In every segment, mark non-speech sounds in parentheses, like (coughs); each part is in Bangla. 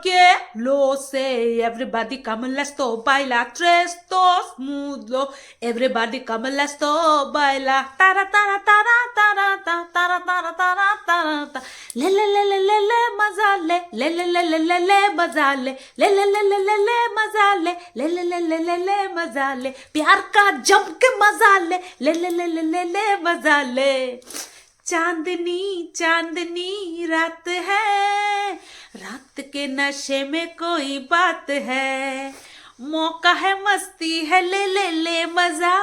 porque lo sé. Everybody come and let's todo baila. Tres, dos, mudo. Everybody come and let's todo baila. Tara, tara, tara, tara, tara, tara, tara, tara, tara, tara. Le, le, le, le, le, le, mazale. Le, le, le, le, le, le, mazale. Le, le, le, le, le, le, mazale. Le, le, le, le, le, le, mazale. प्यार का जम के मज़ा ले ले ले ले ले ले मज़ा ले चांदनी चांदनी रात है। रात के नशे में कोई बात है। मौका है मस्ती है, ले ले ले, मज़ा।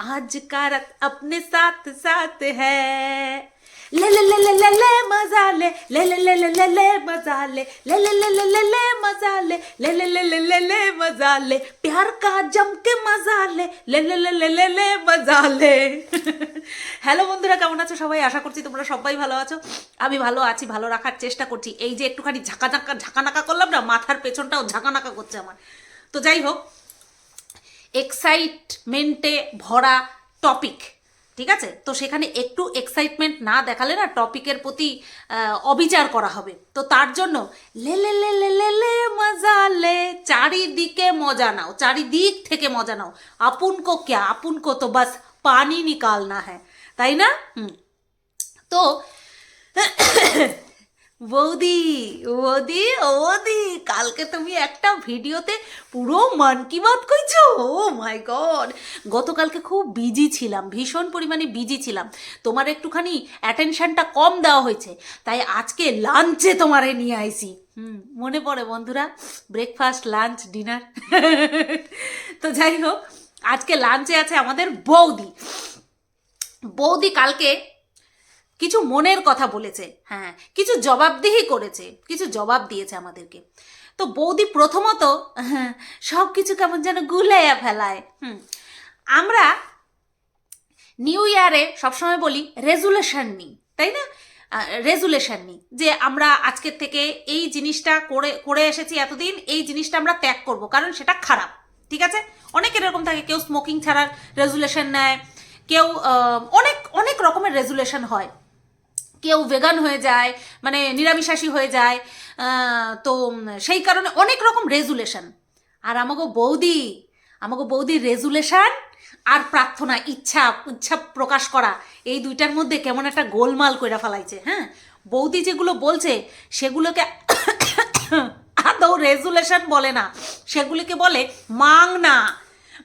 आज का रात अपने साथ साथ है। ले ले ले ले ले ले मजा ले ले ले ले ले ले ले मजा ले ले ले ले ले ले ले मजा ले ले ले ले ले ले ले मजा ले प्यार का जम के मजा ले ले ले ले ले ले ले मजा ले হ্যালো বন্ধুরা কেমন আছো সবাই আশা করছি তোমরা সবাই ভালো আছো আমি ভালো আছি ভালো রাখার চেষ্টা করছি এই যে একটুখানি ঝাঁকা ঝাঁকা ঝাঁকানাকা করলাম না মাথার পেছনটাও ঝাঁকানাকা করছে আমার তো যাই হোক এক্সাইটমেন্টে ভরা টপিক ঠিক আছে? তো সেখানে একটু এক্সাইটমেন্ট না দেখালে না টপিকের প্রতি অবিচার করা হবে। তো তার জন্য লে লে লে লে লে লে মজা লে, চারিদিকে মজা নাও, চারিদিক থেকে মজা নাও। আপন কো ক্যা? আপন কো তো বাস পানি নিকালনা হ্যাঁ তাই না? হুম। তো বৌদি বৌদি, ও বৌদি, কালকে তুমি একটা ভিডিওতে পুরো মন কি বাত কইছো? ও মাই গড গতকালকে খুব বিজি ছিলাম, ভীষণ পরিমাণে বিজি ছিলাম। তোমার একটুখানি অ্যাটেনশনটা কম দেওয়া হয়েছে, তাই আজকে লাঞ্চে তোমারে নিয়ে আইছি। হুম, মনে পড়ে বন্ধুরা ব্রেকফাস্ট লাঞ্চ ডিনার তো যাই হোক, আজকে লাঞ্চে আছে আমাদের বৌদি। বৌদি কালকে কিছু মনের কথা বলেছে হ্যাঁ কিছু জবাবদিহি করেছে কিছু জবাব দিয়েছে আমাদেরকে। তো বৌদি প্রথমত হ্যাঁ, সব কিছু কেমন যেন গুলাইয়া ফেলায় হুম। আমরা নিউ ইয়ারে সবসময় বলি রেজুলেশন নিই তাই না? রেজুলেশন নিই যে আমরা আজকের থেকে এই জিনিসটা করে করে এসেছি এতদিন এই জিনিসটা আমরা ত্যাগ করব কারণ সেটা খারাপ ঠিক আছে? অনেকের এরকম থাকে কেউ স্মোকিং ছাড়ার রেজুলেশন নেয় কেউ অনেক অনেক রকমের রেজুলেশন হয়। কেউ ভেগান হয়ে যায় মানে নিরামিষাশী হয়ে যায় তো সেই কারণে অনেক রকম রেজুলেশন। আর আমাকে বৌদি আমাকে বৌদির রেজুলেশন আর প্রার্থনা, ইচ্ছা ইচ্ছা প্রকাশ করা, এই দুইটার মধ্যে কেমন একটা গোলমাল কইরা ফেলাইছে হ্যাঁ? বৌদি যেগুলো বলছে, সেগুলোকে (coughs) আদৌ রেজুলেশন বলে না। সেগুলিকে বলে মাং না।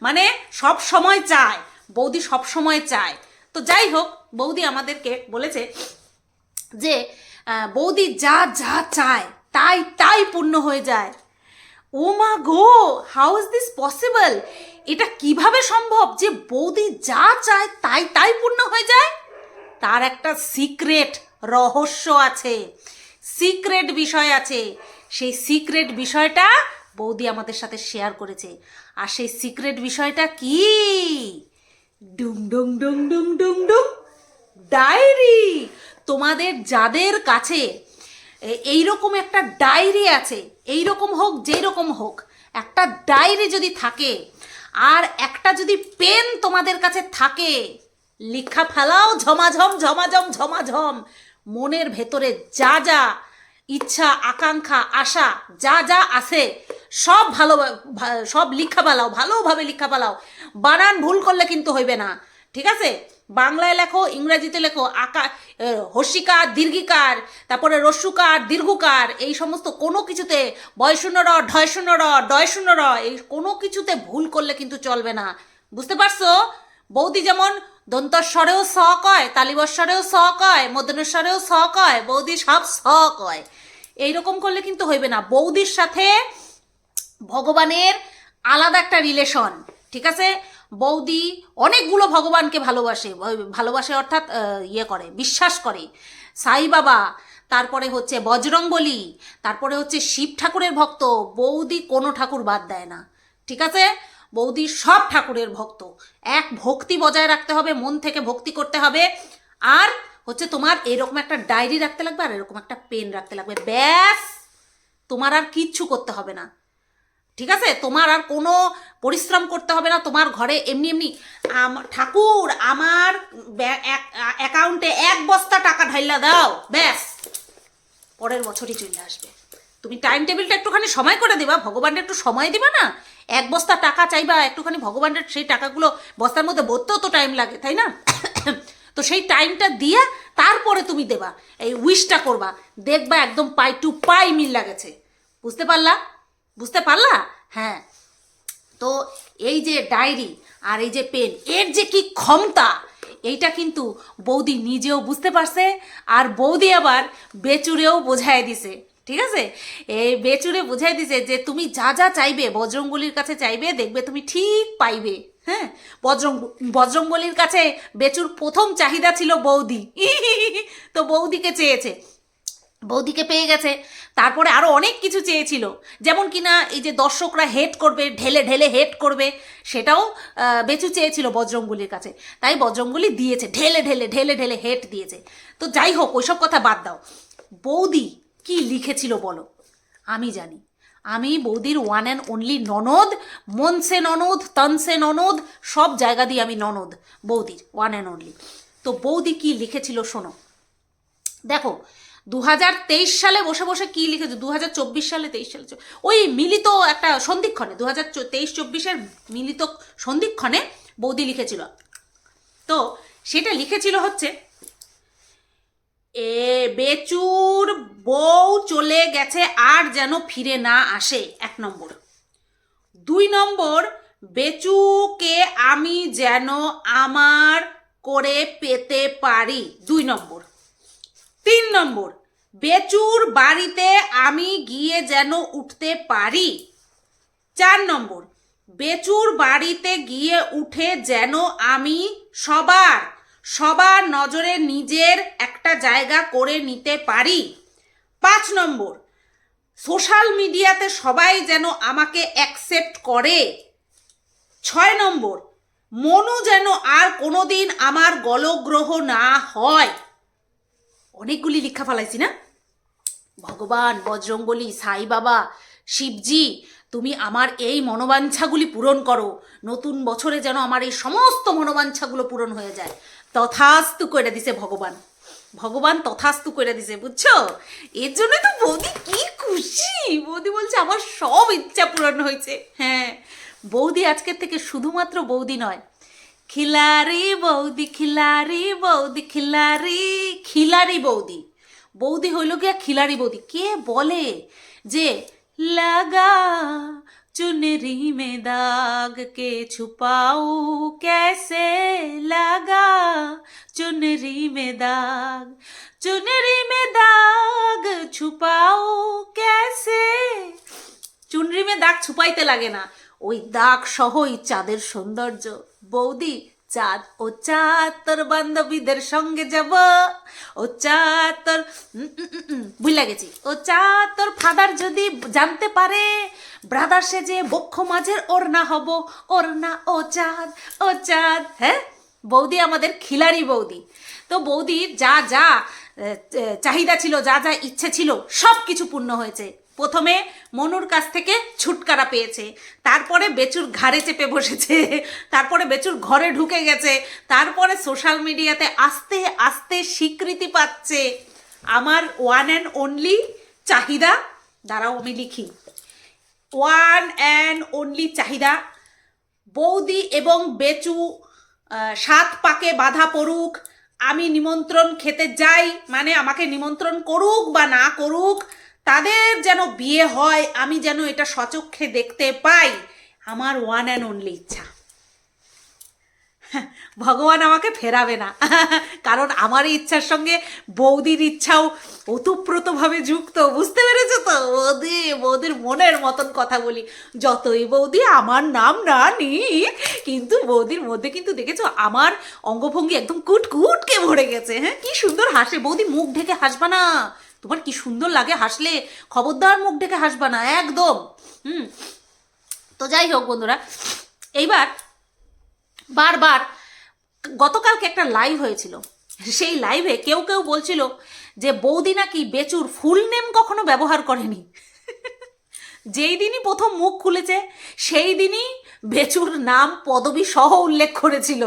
মানে সব সময় চায়, বৌদি সব সময় চায়। তো যাই হোক, বৌদি আমাদেরকে বলেছে যে বৌদি যা যা চায়, তাই তাই পূর্ণ হয়ে যায়। ও মা গো হাউ ইজ দিস পসিবল এটা কীভাবে সম্ভব যে বৌদি যা চায়, তাই তাই পূর্ণ হয়ে যায়? তার একটা সিক্রেট রহস্য আছে সিক্রেট বিষয় আছে। সেই সিক্রেট বিষয়টা বৌদি আমাদের সাথে শেয়ার করেছে। আর সেই সিক্রেট বিষয়টা কি? ডুম ডুম ডুম ডুম ডুম ডুম, ডায়েরি। তোমাদের যাদের কাছে এ- এইরকম একটা ডায়েরি আছে এই রকম হোক যেই রকম হোক, একটা ডায়েরি যদি থাকে, আর একটা যদি পেন তোমাদের কাছে থাকে, লিখা ফেলাও ঝমাঝম ঝমাঝম ঝমাঝম। মনের ভেতরে যা যা ইচ্ছা, আকাঙ্ক্ষা, আশা, যা যা আছে, সব ভালো, সব লিখা পালাও ভালোভাবে লিখা পালাও বানান, ভুল করলে কিন্তু হইবে না। ঠিক আছে? বাংলায় লেখো, ইংরাজিতে লেখো, আকা হর্ষিকার দীর্ঘিকার, তারপরে রস্যুকার দীর্ঘকার, এই সমস্ত কোনো কিছুতে বয় শূন্য র ঢয় শূন্য র ডয় শূন্য র, এই কোনো কিছুতে ভুল করলে কিন্তু চলবে না। বুঝতে পারছ? বৌদি যেমন দন্তস্বরেও স কয়, তালিবস্বরেও স কয় মদনেশ্বরেও স কয়, বৌদি সব স কয়। এইরকম করলে কিন্তু হইবে না। বৌদির সাথে ভগবানের আলাদা একটা রিলেশন ঠিক আছে? বৌদি অনেকগুলো ভগবানকে ভালোবাসে ভালোবাসে অর্থাৎ ইয়ে করে, বিশ্বাস করে। সাই বাবা, তারপরে হচ্ছে বজরংবলী, তারপরে হচ্ছে শিব ঠাকুরের ভক্ত, বৌদি কোনো ঠাকুর বাদ দেয় না। ঠিক আছে? বৌদি সব ঠাকুরের ভক্ত। এক ভক্তি বজায় রাখতে হবে, মন থেকে ভক্তি করতে হবে। আর হচ্ছে তোমার এরকম একটা ডায়েরি রাখতে লাগবে, আর এরকম একটা পেন রাখতে লাগবে। ব্যাস! তোমার আর কিচ্ছু করতে হবে না। ঠিক আছে? তোমার আর কোনো পরিশ্রম করতে হবে না, তোমার ঘরে এমনি এমনি ঠাকুর, আমার অ্যাকাউন্টে এক বস্তা টাকা ঢাইলা দাও, ব্যাস। পরের বছরই চলে আসবে। তুমি টাইম টেবিলটা একটুখানি সময় করে দিবা ভগবানের একটু সময় দিবা না? এক বস্তা টাকা চাইবা, একটুখানি ভগবানের সেই টাকাগুলো বস্তার মধ্যে ভরতেও তো টাইম লাগে, তাই না? তো সেই টাইমটা দিয়া তারপরে তুমি দেবা, এই উইশটা করবা। দেখবা একদম পাই টু পাই মিল লাগেছে। বুঝতে পারলা? বুঝতে পারলা? হ্যাঁ। তো এই যে ডায়েরি আর এই যে পেন এর যে কি ক্ষমতা এইটা কিন্তু বৌদি নিজেও বুঝতে পারছে আর বৌদি আবার বেচুরেও বোঝায় দিছে ঠিক আছে? এই বেচুরে বোঝাই দিছে যে তুমি যা যা চাইবে বজরঙ্গলির কাছে চাইবে দেখবে তুমি ঠিক পাইবে হ্যাঁ? বজরং বজরঙ্গলির কাছে বেচুর প্রথম চাহিদা ছিল বৌদি (laughs) তো বৌদিকে চেয়েছে। বৌদিকে পেয়ে গেছে। তারপরে আরও অনেক কিছু চেয়েছিল। যেমন কিনা এই যে দর্শকরা হেট করবে, ঢেলে ঢেলে হেট করবে, সেটাও বেচু চেয়েছিল বজরঙ্গলির কাছে। তাই বজরঙ্গলি দিয়েছে, ঢেলে ঢেলে ঢেলে ঢেলে হেট দিয়েছে। তো যাই হোক, ওইসব কথা বাদ দাও। বৌদি কি লিখেছিল বলো? আমি জানি। আমি বৌদির ওয়ান অ্যান্ড অনলি ননদ, মনসে ননদ, তনসে ননদ, সব জায়গা দিয়ে আমি ননদ, বৌদির ওয়ান অ্যান্ড অনলি তো বৌদি কি লিখেছিল শোনো? দেখো দু হাজার তেইশ সালে বসে বসে কি লিখেছে? দু হাজার চব্বিশ সালে তেইশ সালে ওই মিলিত একটা সন্ধিক্ষণে দু হাজার তেইশ, চব্বিশের মিলিত সন্ধিক্ষণে বৌদি লিখেছিল। তো সেটা লিখেছিল হচ্ছে, এ বেচুর বউ চলে গেছে, আর যেন ফিরে না আসে। এক নম্বর। দুই নম্বর, বেচুকে আমি যেন আমার করে পেতে পারি। দুই নম্বর। তিন নম্বর, বেচুর বাড়িতে আমি গিয়ে যেন উঠতে পারি। চার নম্বর, বেচুর বাড়িতে গিয়ে উঠে যেন আমি সবার সবার নজরে নিজের একটা জায়গা করে নিতে পারি। পাঁচ নম্বর, সোশ্যাল মিডিয়াতে সবাই যেন আমাকে অ্যাকসেপ্ট করে। ছয় নম্বর, মনু যেন আর কোনোদিন আমার গলগ্রহ না হয়। অনেকগুলি লিখা ফেলাইছি না? ভগবান বজরঙ্গলি সাই বাবা, শিবজি, তুমি আমার এই মনোবাঞ্ছাগুলি পূরণ করো। নতুন বছরে যেন আমার এই সমস্ত মনোবাঞ্ছাগুলো পূরণ হয়ে যায়। তথাস্তু করে দিছে ভগবান। ভগবান তথাস্তু করে দিছে, বুঝছ? এর জন্যই তো বৌদি কি খুশি। বৌদি বলছে, আমার সব ইচ্ছা পূরণ হয়েছে। হ্যাঁ বৌদি আজকের থেকে শুধুমাত্র বৌদি নয় খিলারি বৌদি খিলারি বৌদি, খিলারি খিলারি বৌদি। বৌদি হইল গিয়া খিলারি বৌদি। কে বলে যে, লাগা চুনরি মে দাগ কে ছুপাও, কেসে লাগা চুনরি মে দাগ, চুনরি মে দাগ ছুপাও, কেসে চুনরি মে দাগ ছুপাইতে লাগে না। ওই দাগ সহই চাঁদের সৌন্দর্য। বৌদি, চাঁদ ও চাঁদ তোর বান্ধবীদের সঙ্গে যাব। ও চাঁদ তোর ভুল গেছি। ও চাঁদ তোর ফাদার যদি জানতে পারে, ব্রাদার সে যে বক্ষ মাঝের ওর না হব। ওর না ও চাঁদ ও চাঁদ হ্যাঁ? বৌদি আমাদের খিলাড়ি বৌদি। তো বৌদির যা যা চাহিদা ছিল, যা যা ইচ্ছে ছিল সব কিছু পূর্ণ হয়েছে। প্রথমে মনুর কাছ থেকে ছুটকারা পেয়েছে, তারপরে বেচুর ঘাড়ে চেপে বসেছে, তারপরে বেচুর ঘরে ঢুকে গেছে, তারপরে সোশ্যাল মিডিয়াতে আস্তে আস্তে স্বীকৃতি পাচ্ছে। আমার ওয়ান অ্যান্ড অনলি চাহিদা, দাঁড়াও আমি লিখি। ওয়ান অ্যান্ড অনলি চাহিদা, বৌদি এবং বেচু সাত পাকে বাধা পড়ুক, আমি নিমন্ত্রণ খেতে যাই মানে আমাকে নিমন্ত্রণ করুক বা না করুক তাদের যেন বিয়ে হয়, আমি যেন এটা সচক্ষে দেখতে পাই, আমার ওয়ান অ্যান্ড অনলি ইচ্ছা। ভগবান আমাকে ফেরাবে না। কারণ আমার ইচ্ছার সঙ্গে বৌদির ইচ্ছাও ওতপ্রোতভাবে যুক্ত, বুঝতে পেরেছ তো? বৌদি, বৌদির মনের মতন কথা বলি। যতই বৌদি আমার নাম না নি কিন্তু বৌদির মধ্যে কিন্তু দেখেছ আমার অঙ্গভঙ্গি একদম কুট কুটকে ভরে গেছে হ্যাঁ? কি সুন্দর হাসে। বৌদি মুখ ঢেকে হাসবা না। তোমার কি সুন্দর লাগে হাসলে? খবরদার মুখ ঢেকে হাসবা না, একদম। হুম। তো যাই হোক বন্ধুরা, এইবার বারবার গতকালকে একটা লাইভ হয়েছিল। সেই লাইভে কেউ কেউ বলছিল যে, বৌদি নাকি বেচুর ফুল নেম কখনো ব্যবহার করেনি? যেই দিনই প্রথম মুখ খুলেছে, সেই দিনই বেচুর নাম, পদবী সহ উল্লেখ করেছিল।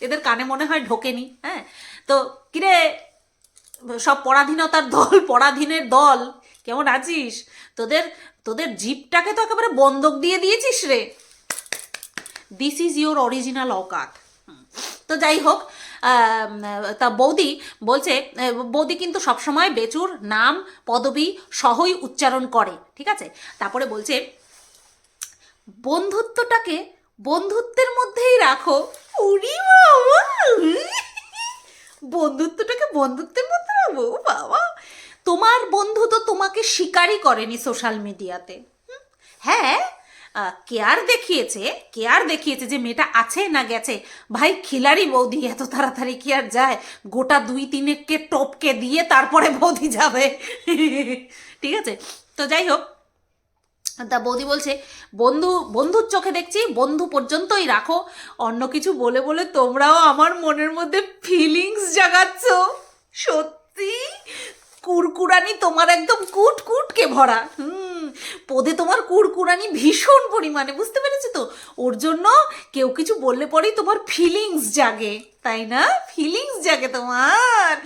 এদের কানে মনে হয় ঢোকেনি হ্যাঁ। তো কিরে সব পরাধীনতার দল, পরাধীনের দল। কেমন আছিস? তোদের তোদের জিপটাকে তো একেবারে বন্ধক দিয়ে দিয়েছিস রে। দিস ইজ ইউর অরিজিনাল অকাত তো যাই হোক তা বৌদি বলছে বৌদি কিন্তু সবসময় বেচুর, নাম, পদবি সহই উচ্চারণ করে, ঠিক আছে? তারপরে বলছে, বন্ধুত্বটাকে বন্ধুত্বের মধ্যেই রাখো। বাবা। বন্ধুত্বটাকে বন্ধুত্বের মধ্যে ও বাবা। তোমার বন্ধু তো তোমাকে শিকারই করেনি সোশ্যাল মিডিয়াতে হ্যাঁ কেয়ার দেখিয়েছে কেয়ার দেখিয়েছে যে মেয়েটা আছে না গেছে। ভাই, খিলাড়ি বৌদি, এত তাড়াতাড়ি কি আর যায়? গোটা দুই তিনেককে টপকে দিয়ে তারপরে বৌদি যাবে। ঠিক আছে? তো যাই হোক, তা বৌদি বলছে, বন্ধু, বন্ধুর চোখে দেখছি, বন্ধু পর্যন্তই রাখো। অন্য কিছু বলে বলে তোমরাও আমার মনের মধ্যে ফিলিংস জাগাচ্ছ। সত্যি কুরকুরানি তোমার একদম কুট কুটকে ভরা। হুম, পদে তোমার কুরকুরানি ভীষণ পরিমাণে, বুঝতে পেরেছ তো? ওর জন্য কেউ কিছু বললে পরেই তোমার ফিলিংস জাগে, তাই না? ফিলিংস জাগে তোমার।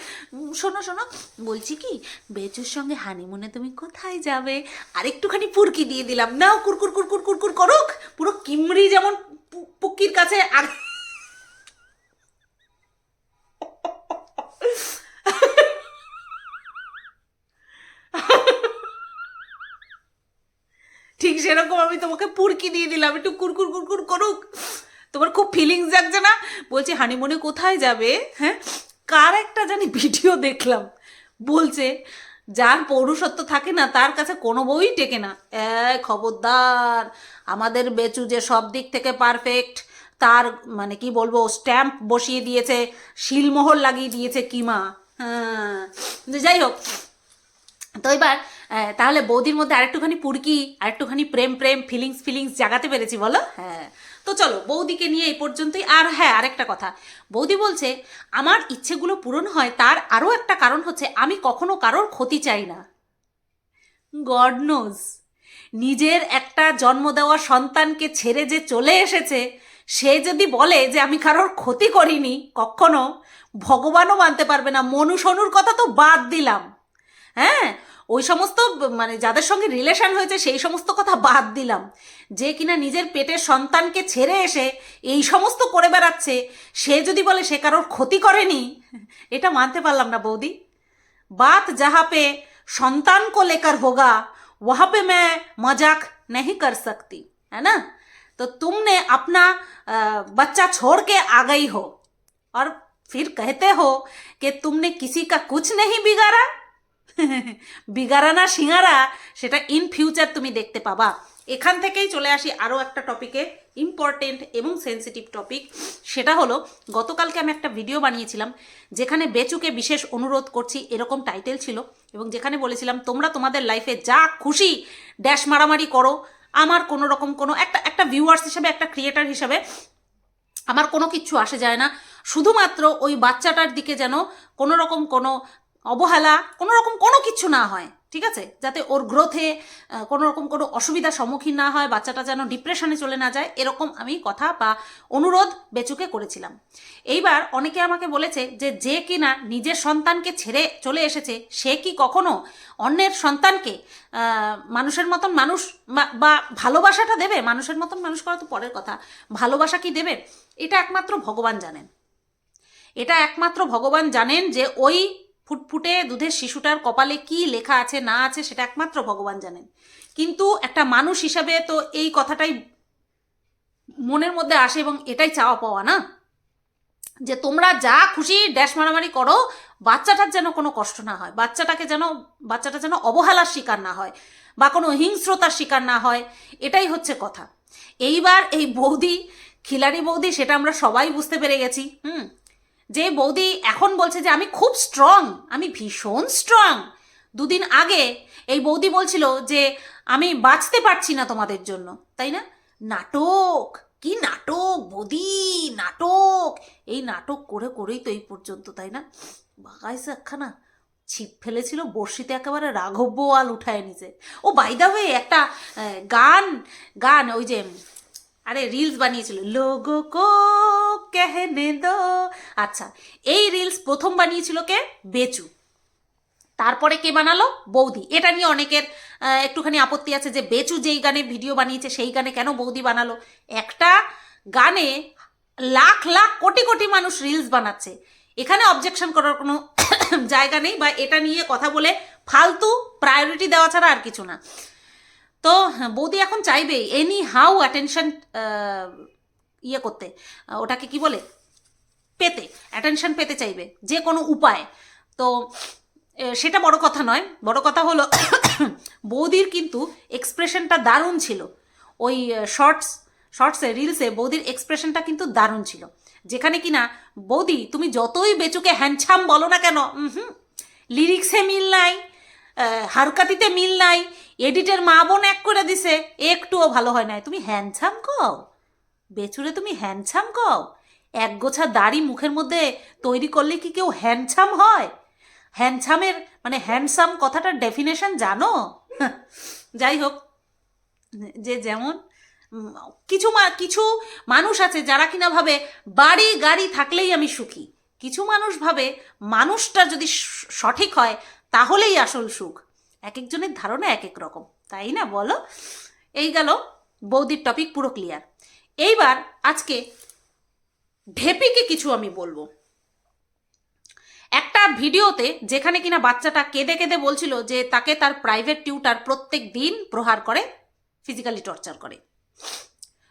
শোনো শোনো, বলছি কি, বেচুর সঙ্গে হানিমুনে তুমি কোথায় যাবে? আর একটুখানি পুরকি দিয়ে দিলাম। নাও, কুরকুর কুরকুর কুরকুর করুক। পুরো কিমড়ি যেমন পু- পুক্কির কাছে আগ- ঠিক সেরকম আমি তোমাকে পুরকি দিয়ে দিলাম। একটু কুরকুর কুরকুর করুক। তোমার খুব ফিলিংস জাগছে না? বলছি হানিমুনে কোথায় যাবে? হ্যাঁ? কার একটা জানি ভিডিও দেখলাম। বলছে, যার পৌরুষত্ব থাকে না, তার কাছে কোনো বই টেকে না। খবরদার। আমাদের বেচু যে সব দিক থেকে পারফেক্ট তার মানে কি বলব স্ট্যাম্প বসিয়ে দিয়েছে, শিলমোহর লাগিয়ে দিয়েছে কিমা। হ্যাঁ। যাই হোক তো এবার তাহলে বৌদির মধ্যে আরেকটুখানি পুরকি আরেকটুখানি প্রেম প্রেম ফিলিংস ফিলিংস জাগাতে পেরেছি বলো? হ্যাঁ। তো চলো বৌদিকে নিয়ে এই পর্যন্তই। আর হ্যাঁ আরেকটা কথা। বৌদি বলছে আমার ইচ্ছেগুলো পূরণ হয় তার আরও একটা কারণ হচ্ছে আমি কখনো কারোর ক্ষতি চাই না। গড নোজ নিজের একটা জন্ম দেওয়া সন্তানকে ছেড়ে যে চলে এসেছে সে যদি বলে যে আমি কারোর ক্ষতি করিনি কখনো ভগবানও মানতে পারবে না। মনুষনুর কথা তো বাদ দিলাম। হ্যাঁ ওই সমস্ত ব- মানে যাদের সঙ্গে রিলেশন হয়েছে সেই সমস্ত কথা বাদ দিলাম যে কিনা নিজের পেটের সন্তানকে ছেড়ে এসে এই সমস্ত করে বেড়াচ্ছে সে যদি বলে সে কারোর ক্ষতি করেনি এটা মানতে পারলাম না বৌদি बात जहाँ पे संतान को लेकर होगा वहाँ पे मैं मजाक नहीं कर सकती है ना तो तुमने अपना अ, बच्चा छोड़ के आ गई हो और फिर कहते हो कि तुमने किसी का कुछ नहीं बिगाड़ा বিগাড়া না সিঙ্গারা সেটা ইন ফিউচার তুমি দেখতে পাবা। এখান থেকেই চলে আসি আরও একটা টপিকে ইম্পর্টেন্ট এবং সেন্সিটিভ টপিক সেটা হলো, গতকালকে আমি একটা ভিডিও বানিয়েছিলাম, যেখানে বেচুকে বিশেষ অনুরোধ করছি, এরকম টাইটেল ছিল, এবং যেখানে বলেছিলাম, তোমরা তোমাদের লাইফে যা খুশি ড্যাশ মারামারি করো, আমার কোনো রকম কোনো একটা একটা ভিউয়ার্স হিসাবে, একটা ক্রিয়েটার হিসাবে, আমার কোনো কিচ্ছু আসে যায় না। শুধুমাত্র ওই বাচ্চাটার দিকে যেন কোনো রকম কোনো অবহেলা কোনো রকম কোনো কিছু না হয়, ঠিক আছে? যাতে ওর গ্রোথে কোনো রকম কোনো অসুবিধার সম্মুখীন না হয়, বাচ্চাটা যেন ডিপ্রেশনে চলে না যায়, এরকম আমি কথা বা অনুরোধ বেচুকে করেছিলাম। এইবার অনেকে আমাকে বলেছে যে যে কিনা নিজের সন্তানকে ছেড়ে চলে এসেছে, সে কি কখনো অন্যের সন্তানকে মানুষের মতন মানুষ বা- ভালোবাসাটা দেবে? মানুষের মতন মানুষ করা তো পরের কথা। ভালোবাসা কি দেবে? এটা একমাত্র ভগবান জানেন। এটা একমাত্র ভগবান জানেন যে, ওই ফুটফুটে দুধের শিশুটার কপালে কি লেখা আছে, না আছে, সেটা একমাত্র ভগবান জানেন। কিন্তু একটা মানুষ হিসাবে তো এই কথাটাই মনের মধ্যে আসে এবং এটাই চাওয়া পাওয়া, না? যে তোমরা যা খুশি ড্যাশ মারামারি করো, বাচ্চাটার যেন কোনো কষ্ট না হয়, বাচ্চাটাকে যেন, বাচ্চাটা যেন অবহেলার শিকার না হয় বা কোনো হিংস্রতার শিকার না হয়, এটাই হচ্ছে কথা। এইবার এই বৌদি, খিলাড়ি বৌদি, সেটা আমরা সবাই বুঝতে পেরে গেছি, হুম? যে বৌদি এখন বলছে যে আমি খুব স্ট্রং আমি ভীষণ স্ট্রং দুদিন আগে এই বৌদি বলছিল যে আমি বাঁচতে পারছি না তোমাদের জন্য, তাই না? নাটক, কি নাটক বৌদি, নাটক। এই নাটক করে করেই তো এই পর্যন্ত, তাই না? বাগাইছে একখানা ছিপ ফেলেছিল বর্ষিতে একেবারে রাঘব বোয়াল উঠায় নিছে ও বাইদা হয়ে একটা গান গান, ওই যে আরে রিলস বানিয়েছিল। লোগো কো কেহনে দো? আচ্ছা এই রিলস প্রথম বানিয়েছিল কে? বেচু। তারপরে কে বানালো? বৌদি। এটা নিয়ে অনেকের একটুখানি আপত্তি আছে যে বেচু যেই গানে ভিডিও বানিয়েছে, সেই গানে কেন বৌদি বানালো? একটা গানে লাখ লাখ, কোটি কোটি মানুষ রিলস বানাচ্ছে। এখানে অবজেকশন করার কোনো (coughs) জায়গা নেই বা এটা নিয়ে কথা বলে ফালতু প্রায়োরিটি দেওয়া ছাড়া আর কিছু না। তো হ্যাঁ, বৌদি এখন চাইবে এনি হাউ অ্যাটেনশন ইয়ে করতে। ওটাকে কি বলে? পেতে অ্যাটেনশন পেতে চাইবে যে কোনো উপায়। তো সেটা বড় কথা নয় বড় কথা হলো (coughs) বৌদির কিন্তু এক্সপ্রেশনটা দারুণ ছিল। ওই শর্টস শর্টসে রিলসে বৌদির এক্সপ্রেশনটা কিন্তু দারুণ ছিল। যেখানে কিনা বৌদি তুমি যতই বেচুকে হ্যান্ডছাম বলো না কেন লিরিক্সে মিল নাই হারকাতিতে মিল নাই। এডিটের মা বোন এক করে দিছে। একটুও ভালো হয় নাই। তুমি হ্যান্ডছাম কও বেচুরে তুমি হ্যান্ডছাম কও এক গোছা দাড়ি মুখের মধ্যে তৈরি করলে কি কেউ হ্যান্ডছাম হয়? হ্যান্ডসামের মানে হ্যান্ডসাম কথাটার ডেফিনেশন জানো? (laughs) যাই হোক, যে যেমন কিছু কিছু মানুষ আছে যারা কিনা ভাবে বাড়ি গাড়ি থাকলেই আমি সুখী। কিছু মানুষ ভাবে মানুষটা যদি সঠিক হয় তাহলেই আসল সুখ। এক একজনের ধারণা এক এক রকম, তাই না বলো? এই গেল বৌদির টপিক পুরো ক্লিয়ার এইবার আজকে ঢেপিকে কিছু আমি বলব। একটা ভিডিওতে যেখানে কিনা বাচ্চাটা কেঁদে কেঁদে বলছিল যে তাকে তার প্রাইভেট টিউটার প্রত্যেক দিন প্রহার করে ফিজিক্যালি টর্চার করে।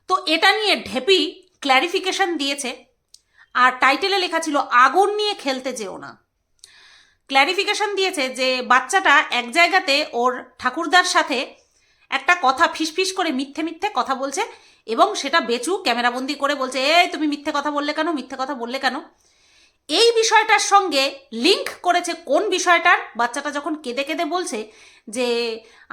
তো এটা নিয়ে ঢেপি ক্ল্যারিফিকেশন দিয়েছে, আর টাইটেলে লেখা ছিল, আগুন নিয়ে খেলতে যেও না। ক্ল্যারিফিকেশন দিয়েছে যে বাচ্চাটা এক জায়গাতে ওর ঠাকুরদার সাথে একটা কথা ফিসফিস করে মিথ্যে মিথ্যে কথা বলছে এবং সেটা বেচু, ক্যামেরাবন্দি করে বলছে, এই তুমি মিথ্যে কথা বললে কেন? মিথ্যে কথা বললে কেন? এই বিষয়টার সঙ্গে লিংক করেছে কোন বিষয়টার? বাচ্চাটা যখন কেঁদে কেঁদে বলছে যে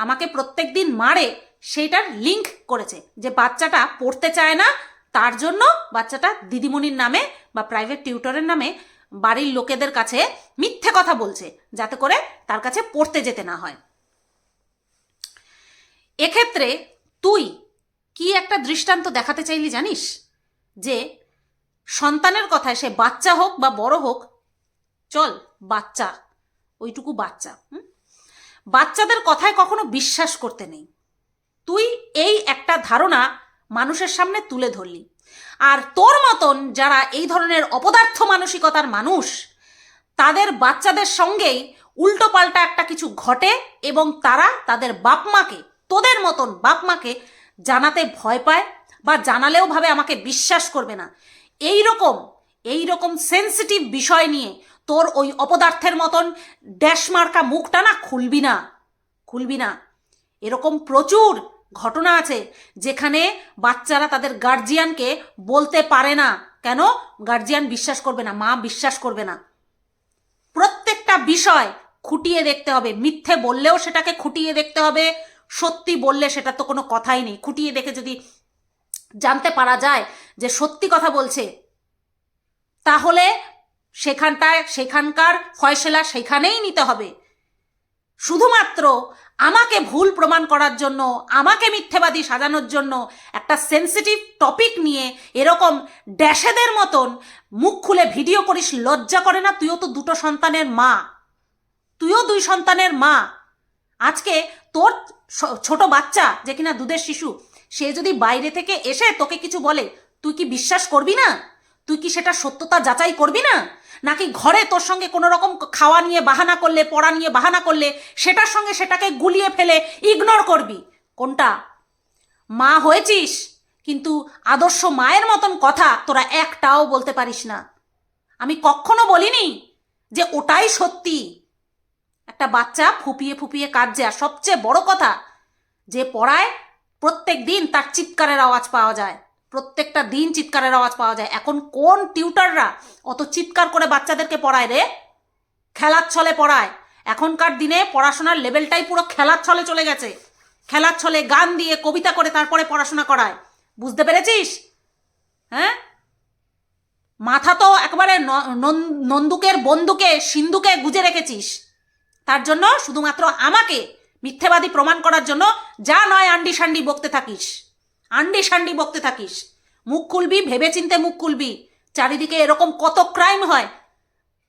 আমাকে প্রত্যেক দিন মারে সেইটার লিংক করেছে যে বাচ্চাটা পড়তে চায় না, তার জন্য বাচ্চাটা দিদিমণির নামে বা প্রাইভেট টিউটরের নামে বাড়ির লোকেদের কাছে মিথ্যে কথা বলছে, যাতে করে তার কাছে পড়তে যেতে না হয়। এক্ষেত্রে তুই কি একটা দৃষ্টান্ত দেখাতে চাইলি জানিস? যে সন্তানের কথায় সে বাচ্চা হোক বা বড় হোক, চল, বাচ্চা, ওইটুকু বাচ্চা? বাচ্চাদের কথায় কখনো বিশ্বাস করতে নেই। তুই এই একটা ধারণা মানুষের সামনে তুলে ধরলি। আর তোর মতন যারা এই ধরনের অপদার্থ মানসিকতার মানুষ, তাদের বাচ্চাদের সঙ্গেই উল্টো পাল্টা একটা কিছু ঘটে এবং তারা তাদের বাপ মাকে, তোদের মতন বাপ মাকে জানাতে ভয় পায় বা জানালেও ভাবে আমাকে বিশ্বাস করবে না। এই রকম এই রকম সেন্সিটিভ বিষয় নিয়ে তোর ওই অপদার্থের মতন ড্যাশ মার্কা মুখটা না খুলবি না খুলবি না। এরকম প্রচুর ঘটনা আছে যেখানে বাচ্চারা তাদের গার্জিয়ানকে বলতে পারে না। কেন? গার্জিয়ান বিশ্বাস করবে না, মা বিশ্বাস করবে না। প্রত্যেকটা বিষয় খুঁটিয়ে দেখতে হবে। মিথ্যে বললেও সেটাকে খুঁটিয়ে দেখতে হবে, সত্যি বললে সেটা তো কোনো কথাই নেই। খুঁটিয়ে দেখে যদি জানতে পারা যায় যে সত্যি কথা বলছে, তাহলে সেখানটায়, সেখানকার ফয়সলা সেখানেই নিতে হবে। শুধুমাত্র আমাকে ভুল প্রমাণ করার জন্য, আমাকে মিথ্যেবাদী সাজানোর জন্য একটা সেন্সিটিভ টপিক নিয়ে এরকম ড্যাশেদের মতন মুখ খুলে ভিডিও করিস, লজ্জা করে না? তুইও তো দুটো সন্তানের মা। তুইও দুই সন্তানের মা। আজকে তোর ছোট বাচ্চা যে কিনা দুধের শিশু, সে যদি বাইরে থেকে এসে তোকে কিছু বলে, তুই কি বিশ্বাস করবি না? তুই কি সেটা সত্যতা যাচাই করবি না? নাকি ঘরে তোর সঙ্গে কোনো রকম খাওয়া নিয়ে, বাহানা করলে, পড়া নিয়ে, বাহানা করলে, সেটার সঙ্গে সেটাকে গুলিয়ে ফেলে ইগনোর করবি? কোনটা? মা, হয়েছিস? কিন্তু আদর্শ মায়ের মতন কথা তোরা একটাও বলতে পারিস না। আমি কখনো বলিনি যে ওটাই সত্যি। একটা বাচ্চা ফুপিয়ে ফুপিয়ে কাঁদছে, আর সবচেয়ে বড় কথা, যে পড়ায় প্রত্যেক দিন তার চিৎকারের আওয়াজ পাওয়া যায়। প্রত্যেকটা দিন চিৎকারের আওয়াজ পাওয়া যায়। এখন কোন টিউটাররা অত চিৎকার করে বাচ্চাদেরকে পড়ায় রে? খেলার ছলে পড়ায়। এখনকার দিনে পড়াশোনার লেভেলটাই পুরো খেলার ছলে চলে গেছে। খেলার ছলে গান দিয়ে কবিতা করে তারপরে পড়াশোনা করায়। বুঝতে পেরেছিস? হ্যাঁ? মাথা তো একবারে নন্দুকের বন্দুকে, সিন্ধুকে গুজে রেখেছিস। তার জন্য শুধুমাত্র আমাকে মিথ্যেবাদী প্রমাণ করার জন্য যা নয় আন্ডি সান্ডি বকতে থাকিস। আন্ডি সান্ডি বকতে থাকিস। মুখ খুলবি ভেবে চিনতে মুখ খুলবি। চারিদিকে এরকম কত ক্রাইম হয়?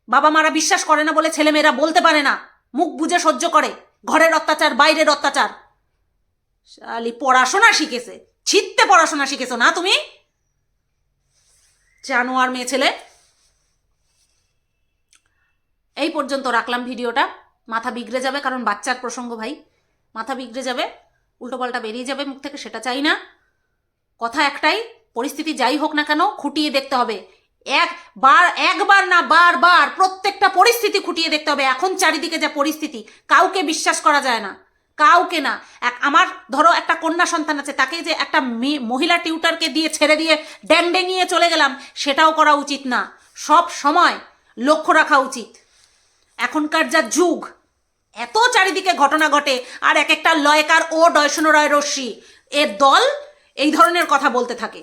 বাবা মারা বিশ্বাস করে না বলে ছেলেমেয়েরা বলতে পারে না। মুখ বুঝে সহ্য করে। ঘরের অত্যাচার, বাইরের অত্যাচার। শালি পড়াশোনা শিখেছে। ছিটতে পড়াশোনা শিখেছো না তুমি? জানোয়ার মেয়ে ছেলে। এই পর্যন্ত রাখলাম ভিডিওটা। মাথা বিগড়ে যাবে কারণ বাচ্চার প্রসঙ্গ ভাই। মাথা বিগড়ে যাবে। উল্টোপাল্টা বেরিয়ে যাবে মুখ থেকে, সেটা চাই না। কথা একটাই, পরিস্থিতি যাই হোক না কেন খুঁটিয়ে দেখতে হবে। একবার একবার না বারবার প্রত্যেকটা পরিস্থিতি খুঁটিয়ে দেখতে হবে। এখন চারিদিকে যা পরিস্থিতি, কাউকে বিশ্বাস করা যায় না। কাউকে না। এক আমার ধরো একটা কন্যা সন্তান আছে, তাকে যে একটা মহিলা টিউটারকে দিয়ে ছেড়ে দিয়ে ড্যাং ডেঙিয়ে চলে গেলাম, সেটাও করা উচিত না। সব সময় লক্ষ্য রাখা উচিত। এখনকার যা যুগ, এত চারিদিকে ঘটনা ঘটে, আর এক একটা লয়কার ও ডয়সন রয় রশ্মি এর দল এই ধরনের কথা বলতে থাকে।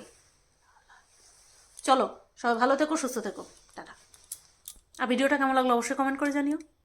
চলো, সবাই ভালো থেকো, সুস্থ থেকো। টাটা। আর ভিডিওটা কেমন লাগল অবশ্যই কমেন্ট করে জানিও।